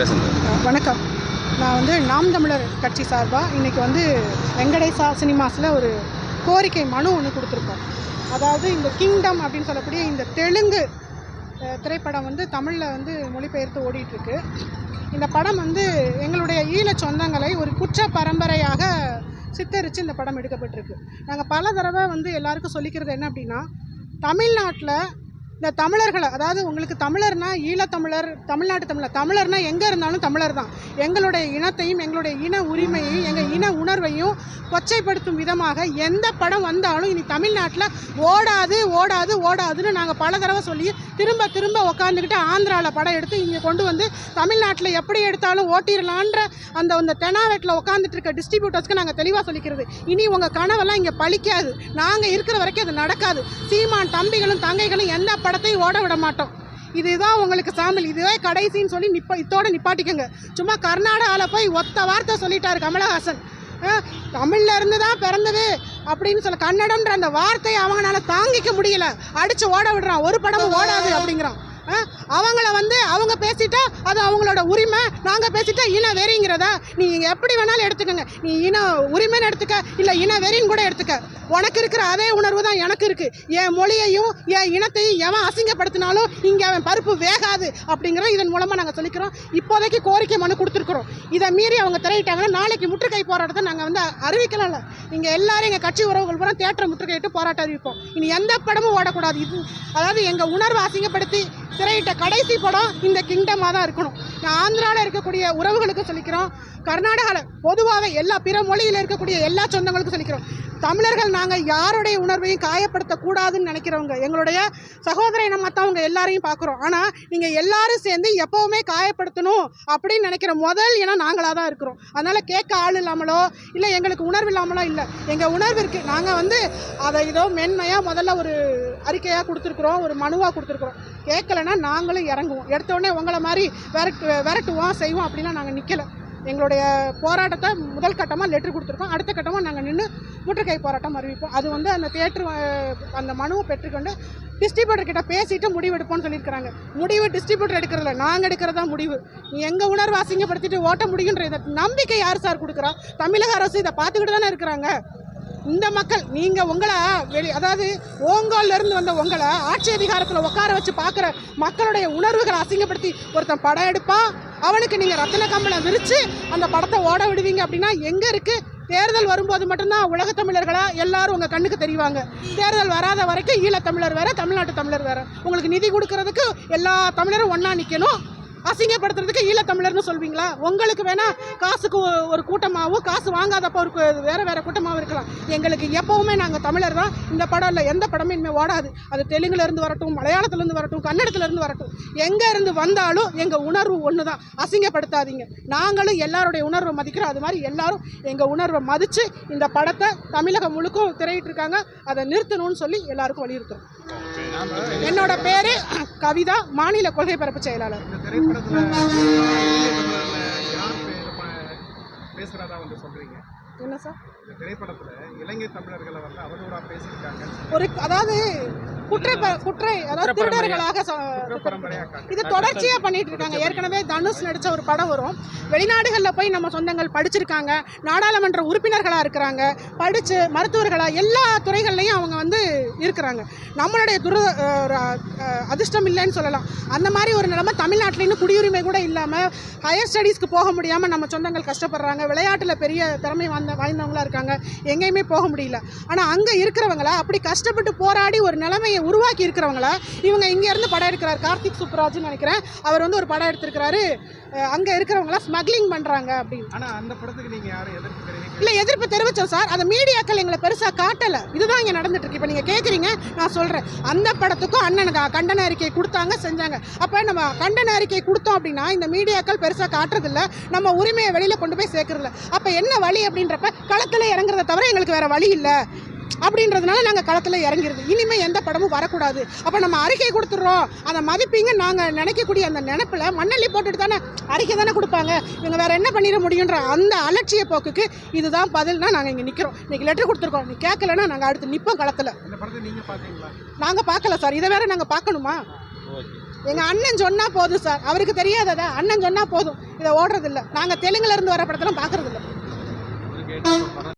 பேசுங்க. வணக்கம். நான் வந்து நாம் தமிழர் கட்சி சார்பாக இன்றைக்கி வந்து வெங்கடேசா சினிமாஸில் ஒரு கோரிக்கை மனு ஒன்று கொடுத்துருக்கோம். அதாவது இந்த கிங்டம் அப்படின்னு சொல்லக்கூடிய இந்த தெலுங்கு திரைப்படம் வந்து தமிழில் வந்து மொழிபெயர்த்து ஓடிட்டுருக்கு. இந்த படம் வந்து எங்களுடைய ஈழ சொந்தங்களை ஒரு குற்ற பரம்பரையாக சித்தரித்து இந்த படம் எடுக்கப்பட்டிருக்கு. நாங்கள் பல தடவை வந்து எல்லாருக்கும் சொல்லிக்கிறது என்ன அப்படின்னா தமிழ்நாட்டில் இந்த தமிழர்களை அதாவது உங்களுக்கு தமிழர்னா ஈழத்தமிழர் தமிழ்நாட்டு தமிழர் தமிழர்னா எங்கே இருந்தாலும் தமிழர் தான். எங்களுடைய இனத்தையும் எங்களுடைய இன உரிமையையும் எங்கள் இன உணர்வையும் கொச்சைப்படுத்தும் விதமாக எந்த படம் வந்தாலும் இனி தமிழ்நாட்டில் ஓடாது ஓடாது ஓடாதுன்னு நாங்கள் பல தடவை சொல்லி திரும்ப திரும்ப உக்காந்துக்கிட்டு ஆந்திராவில் படம் எடுத்து இங்கே கொண்டு வந்து தமிழ்நாட்டில் எப்படி எடுத்தாலும் ஓட்டிடலான்ற அந்த அந்த தெனாவெட்டில் உட்காந்துட்டு இருக்க டிஸ்ட்ரிபியூட்டர்ஸ்க்கு நாங்கள் தெளிவாக சொல்லிக்கிறது. இனி உங்கள் கனவெல்லாம் இங்கே பழிக்காது. நாங்கள் இருக்கிற வரைக்கும் அது நடக்காது. சீமான் தம்பிகளும் தங்கைகளும் எந்த படத்தையும் ஓட விட மாட்டோம். இதுதான் உங்களுக்கு சாம்பிள் இதுவே கடைசின்னு சொல்லி நிப்ப இத்தோட நிப்பாட்டிக்கங்க. சும்மா கர்நாடகாவில் போய் ஒத்த வார்த்தை சொல்லிட்டாரு கமலஹாசன். அஹ், தமிழ்ல இருந்து தான் பிறந்தது அப்படின்னு சொல்ல கன்னடம்ன்ற அந்த வார்த்தையை அவங்களால தாங்கிக்க முடியல. அடிச்சு ஓட விடுறான். ஒரு படமும் ஓடாது அப்படிங்கிறான். அவங்கள வந்து அவங்க பேசிட்டா அது அவங்களோட உரிமை நாங்கள் பேசிட்டா இன வெறிங்கிறதா? நீ எப்படி வேணாலும் எடுத்துக்கோங்க. நீ இன உரிமைன்னு எடுத்துக்க இல்லை இன வெறின்னு கூட எடுத்துக்க. உனக்கு இருக்கிற அதே உணர்வு தான் எனக்கு இருக்குது என் மொழியையும் என் இனத்தையும் எவன் அசிங்கப்படுத்தினாலும் இங்கே அவன் பருப்பு வேகாது அப்படிங்கிறத இதன் மூலமாக நாங்கள் சொல்லிக்கிறோம். இப்போதைக்கு கோரிக்கை மனு கொடுத்துருக்குறோம். இதை மீறி அவங்க திரையிட்டாங்கன்னா நாளைக்கு முற்றுகை போராட்டத்தை நாங்கள் வந்து அறிவிக்கலாம்ல. இங்கே எல்லாரும் எங்கள் கட்சி உறவுகள் பூரா தேட்டரை முற்றுகையிட்டு போராட்டம் அறிவிப்போம். இனி எந்த படமும் ஓடக்கூடாது. இது அதாவது எங்கள் உணர்வை அசிங்கப்படுத்தி திரையிட்ட கடைசி படம் இந்த கிங்டமாக தான் இருக்கணும். ஆந்திராவில் இருக்கக்கூடிய உறவுகளுக்கும் சொல்லிக்கிறோம். கர்நாடகாவில் பொதுவாகவே எல்லா பிற மொழியில் இருக்கக்கூடிய எல்லா சொந்தங்களுக்கும் சொல்லிக்கிறோம். தமிழர்கள் நாங்கள் யாருடைய உணர்வையும் காயப்படுத்தக்கூடாதுன்னு நினைக்கிறவங்க எங்களுடைய சகோதர இனம் மற்றவங்க எல்லாரையும் பார்க்குறோம். ஆனால் நீங்கள் எல்லாரும் சேர்ந்து எப்போவுமே காயப்படுத்தணும் அப்படின்னு நினைக்கிற முதல் இனம் நாங்களாக தான் இருக்கிறோம். அதனால் கேட்க ஆள் இல்லாமலோ இல்லை எங்களுக்கு உணர்வு இல்லாமலோ இல்லை. எங்கள் உணர்வு இருக்குது நாங்கள் வந்து அதை இதோ மென்மையாக முதல்ல ஒரு அறிக்கையாக கொடுத்துருக்குறோம் ஒரு மனுவாக கொடுத்துருக்குறோம். கேட்கலன்னா நாங்களும் இறங்குவோம். எடுத்தோடனே உங்களை மாதிரி விரட்டு விரட்டுவோம் செய்வோம் அப்படிலாம் நாங்கள் நிற்கலை எங்களுடைய போராட்டத்தை முதல் கட்டமாக லெட்ரு கொடுத்துருக்கோம். அடுத்த கட்டமாக நாங்கள் நின்று முற்றுகை போராட்டம் அறிவிப்போம். அது வந்து அந்த தேட்டர் அந்த மனுவை பெற்றுக்கொண்டு டிஸ்ட்ரிபியூட்டர் கிட்ட பேசிட்டு முடிவு எடுப்போம்னு சொல்லியிருக்கிறாங்க. முடிவு டிஸ்ட்ரிபியூட்டர் எடுக்கிறதில்ல. நாங்கள் எடுக்கிறதா முடிவு. நீ எங்கள் உணர்வு அசிங்கப்படுத்திட்டு ஓட்ட முடியுன்ற இதை நம்பிக்கை யார் சார் கொடுக்குறா? தமிழக அரசு இதை பார்த்துக்கிட்டு தானே இருக்கிறாங்க. இந்த மக்கள் நீங்கள் உங்களை வெளி அதாவது ஓங்கோல்ல இருந்து வந்த உங்களை ஆட்சி அதிகாரத்தில் உட்கார வச்சு பார்க்குற மக்களுடைய உணர்வுகளை அசிங்கப்படுத்தி ஒருத்தன் படம் எடுப்பான் அவனுக்கு நீங்கள் ரத்தின கம்பளம் விரித்து அந்த படத்தை ஓட விடுவீங்க அப்படின்னா எங்கே இருக்குது தேர்தல் வரும்போது மட்டும்தான் உலக தமிழர்களா? எல்லாரும் உங்கள் கண்ணுக்கு தெரிவாங்க. தேர்தல் வராத வரைக்கும் ஈழத்தமிழர் வேற தமிழ்நாட்டு தமிழர் வேற. உங்களுக்கு நிதி கொடுக்கறதுக்கு எல்லா தமிழரும் ஒன்றா நிற்கணும் அசிங்கப்படுத்துறதுக்கு ஈழத்தமிழர்னு சொல்வீங்களா? உங்களுக்கு வேணா காசுக்கு ஒரு கூட்டமாகவும் காசு வாங்காதப்ப ஒரு வேறு வேற வேற கூட்டமாகவும் இருக்கலாம். எங்களுக்கு எப்பவுமே நாங்கள் தமிழர் தான். இந்த படம் இல்லை எந்த படமும் இனிமேல் ஓடாது. அது தெலுங்குல இருந்து வரட்டும் மலையாளத்துலேருந்து வரட்டும் கன்னடத்துலேருந்து வரட்டும். எங்கேருந்து வந்தாலும் எங்கள் உணர்வு ஒன்று தான் அசிங்கப்படுத்தாதீங்க. நாங்களும் எல்லாருடைய உணர்வை மதிக்கிறோம். அது மாதிரி எல்லாரும் எங்கள் உணர்வை மதித்து இந்த படத்தை தமிழகம் முழுக்கும் திரையிட்டு இருக்காங்க அதை நிறுத்தணும்னு சொல்லி எல்லாருக்கும் வலியுறுத்துறோம். என்னோட பேரு கவிதா மாநில கொள்கை பரப்பு செயலாளர். இந்த திரைப்படத்துல இந்திய தமிழர்ல யார் பே- ப- பேசுறதா வந்து சொல்றீங்க? என்ன சார்? இந்த திரைப்படத்துல இலங்கை தமிழர்களை வந்து அவதூறா பேசியிருக்காங்க ஒரு அதாவது குற்ற குற்றை அதாவது திருடர்களாக இது தொடர்ச்சியா பண்ணிட்டு இருக்காங்க. ஏற்கனவே தனுஷ் நடிச்ச ஒரு படம் வரும். வெளிநாடுகளில் போய் நம்ம சொந்தங்கள் படிச்சிருக்காங்க. நாடாளுமன்ற உறுப்பினர்களா இருக்கிறாங்க. படிச்சு மருத்துவர்களா எல்லா துறைகள்லையும் அவங்க வந்து இருக்கிறாங்க. நம்மளுடைய துர அதிர்ஷ்டம் இல்லைன்னு சொல்லலாம். அந்த மாதிரி ஒரு நிலைமை தமிழ்நாட்டில் இன்னும் குடியுரிமை கூட இல்லாமல் ஹையர் ஸ்டடீஸ்க்கு போக முடியாமல் நம்ம சொந்தங்கள் கஷ்டப்படுறாங்க. விளையாட்டில் பெரிய திறமை வாய்ந்த வாய்ந்தவங்களா இருக்காங்க. எங்கேயுமே போக முடியல. ஆனால் அங்கே இருக்கிறவங்கள அப்படி கஷ்டப்பட்டு போராடி ஒரு நிலைமையை உருவாக்கி இருக்கிறவங்கள இவங்க இங்கேருந்து படம் எடுக்கிறார். கார்த்திக் சுப்ராஜ்னு நினைக்கிறேன். அவர் வந்து ஒரு படம் எடுத்திருக்கிறாரு. அங்கே இருக்கிறவங்களாம் ஸ்மக்லிங் பண்ணுறாங்க அப்படின்னு. ஆனா அந்த படத்துக்கு நீங்க யாரும் எதிர்ப்பு இல்லை எதிர்ப்பு தெரிவித்தோம் சார். அதை மீடியாக்கள் எங்களை பெருசாக காட்டலை. இதுதான் இங்கே நடந்துட்டு இருக்கு இப்போ நீங்கள் கேட்குறீங்க நான் சொல்கிறேன் அந்த படத்துக்கும் அண்ணனுக்கு கண்டன அறிக்கை கொடுத்தாங்க செஞ்சாங்க. அப்போ நம்ம கண்டன அறிக்கை கொடுத்தோம் அப்படின்னா இந்த மீடியாக்கள் பெருசாக காட்டுறதில்ல. நம்ம உரிமையை வெளியில் கொண்டு போய் சேர்க்கறதில்ல. அப்போ என்ன வழி அப்படின்றப்ப களத்தில் இறங்குறத தவிர எங்களுக்கு வேற வழி இல்லை. அப்படின்றதுனால நாங்கள் களத்தில் இறங்கிருது. இனிமேல் எந்த படமும் வரக்கூடாது. அப்போ நம்ம அறிக்கை கொடுத்துட்றோம். அதை மதிப்பீங்க. நாங்கள் நினைக்கக்கூடிய அந்த நினப்பில் மண்ணள்ளி போட்டுட்டு தானே அறிக்கை தானே கொடுப்பாங்க. இவங்க வேற என்ன பண்ணிட முடியுன்ற அந்த அலட்சிய போக்குக்கு இதுதான் பதில்னா நாங்கள் இங்கே நிற்கிறோம் இன்னைக்கு லெட்டர் கொடுத்துருக்கோம். நீ கேட்கலன்னா நாங்கள் அடுத்து நிற்போம் களத்தில். நாங்கள் பார்க்கல சார். இதை வேற நாங்கள் பார்க்கணுமா எங்கள் அண்ணன் சொன்னால் போதும் சார். அவருக்கு தெரியாததா? அண்ணன் சொன்னால் போதும். இதை ஓடுறதில்ல. நாங்கள் தெலுங்குல இருந்து வர படத்தெல்லாம் பார்க்கறதில்ல